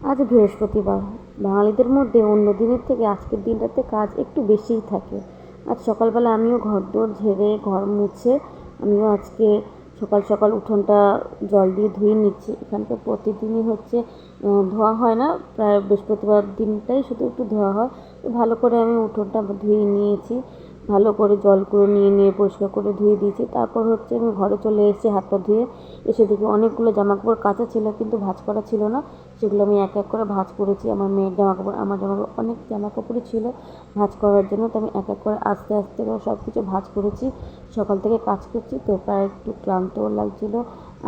আজ বৃহস্পতিবার। বাঙালিদের মধ্যে অন্য দিনের থেকে আজকের দিনটাতে কাজ একটু বেশিই থাকে। আজ সকালবেলা আমিও ঘর দোর ঝেড়ে ঘর মুছে আমিও আজকে সকাল সকাল উঠোনটা জল দিয়ে ধুয়ে নিচ্ছি। এখানটা প্রতিদিনই হচ্ছে ধোয়া হয় না। প্রায় বৃহস্পতিবার দিনটাই শুধু একটু ধোয়া হয়। তো ভালো করে আমি উঠোনটা ধুয়ে নিয়েছি। ভালো করে জল করে নিয়ে নিয়ে পরিষ্কার করে ধুয়ে দিয়েছি। তারপর হচ্ছে আমি ঘরে চলে এসেছি হাত পা ধুয়ে এসে দেখি অনেকগুলো জামা কাপড় কাচা ছিল কিন্তু ভাঁজ করা ছিল না। সেগুলো আমি এক এক করে ভাঁজ করেছি। আমার মেয়ের জামা কাপড় আমার জামা কাপড় অনেক জামা কাপড়ই ছিল ভাঁজ করার জন্য। তো আমি এক এক করে আস্তে আস্তে করে সব কিছু ভাঁজ করেছি। সকাল থেকে কাজ করছি, তো প্রায় একটু ক্লান্তও লাগছিল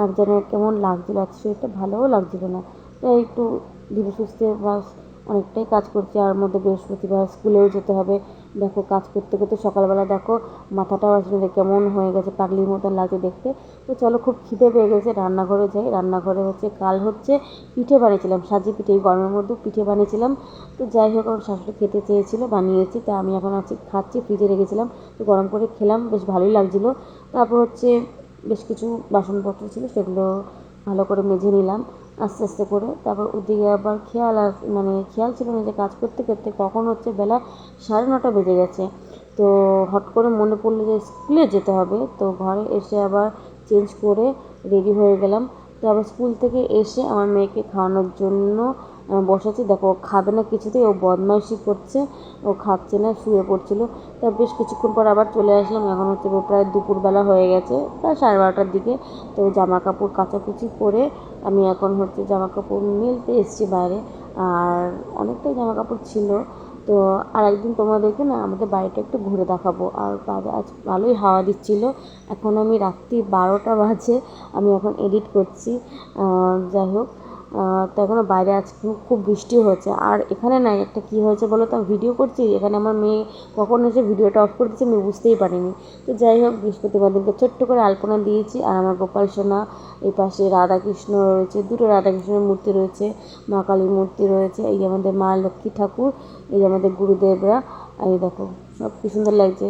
আর যেন কেমন লাগছিল শরীরটা ভালোও লাগছিল না। তাই একটু ধীরে সুস্থে বাস অনেকটাই কাজ করছি, আর মধ্যে বৃহস্পতিবার স্কুলেও যেতে হবে। দেখো, কাজ করতে করতে সকালবেলা দেখো, মাথাটাও আসলে কেমন হয়ে গেছে, পাগলির মতন লাগে দেখতে। তো চলো, খুব খিদে পেয়ে গেছে, রান্নাঘরে যাই। রান্নাঘরে হচ্ছে, কাল হচ্ছে পিঠে বানিয়েছিলাম, সাজি পিঠে গরমের মধ্যে পিঠে বানিয়েছিলাম। তো যাই হোক, আমার শাশুড়ি খেতে চেয়েছিলো, বানিয়েছি, তা আমি এখন আছি, খাচ্ছি, ফ্রিজে রেখেছিলাম। তো গরম করে খেলাম, বেশ ভালোই লাগছিল। তারপর হচ্ছে, বেশ কিছু বাসনপত্র ছিল, সেগুলো ভালো করে মেজে নিলাম, আস্তে আস্তে করে। তারপর ওদিকে আবার খেয়াল মানে খেয়াল ছিল না যে কাজ করতে করতে কখন হচ্ছে বেলা সাড়ে নটা বেজে গেছে। তো হট করে মনে পড়ল যে স্কুলে যেতে হবে। তো ঘরে এসে আবার চেঞ্জ করে রেডি হয়ে গেলাম। তো আবার স্কুল থেকে এসে আমার মেয়েকে খাওয়ানোর জন্য বসাচ্ছি। দেখো, ও খাবে না কিছুতেই, ও বদমাইশি করছে, ও খাচ্ছে না, শুয়ে পড়ছিলো। তা বেশ কিছুক্ষণ পর আবার চলে আসলাম। এখন হচ্ছে প্রায় দুপুরবেলা হয়ে গেছে, প্রায় সাড়ে বারোটার দিকে। তো জামা কাপড় কাচাকুচি করে আমি এখন হচ্ছে জামা কাপড় মেলতে এসেছি বাইরে। আর অনেকটাই জামা কাপড় ছিল। তো আর একদিন তোমাদেরকে না আমাদের বাড়িটা একটু ঘুরে দেখাবো। আর বাইরে আজ ভালোই হাওয়া দিচ্ছিল। এখন আমি রাত্রি বারোটা বাজে, আমি এখন এডিট করছি। যাই হোক। তো এখনও বাইরে আজকে খুব বৃষ্টি হচ্ছে আর এখানে না একটা কী হয়েছে বলো তো? ভিডিও করছি, এখানে আমার মেয়ে কখন এসে ভিডিওটা অফ করে আমি বুঝতেই পারিনি। তো যাই হোক, বৃহস্পতিবার দিনকে ছোট্ট করে আলপনা দিয়েছি, আর আমার গোপাল সোনা, এই পাশে রাধাকৃষ্ণ রয়েছে, দুটো রাধাকৃষ্ণের মূর্তি রয়েছে, মা কালীর মূর্তি রয়েছে, এই আমাদের মা লক্ষ্মী ঠাকুর, এই আমাদের গুরুদেবরা, এই দেখো, সব কি সুন্দর লাগছে।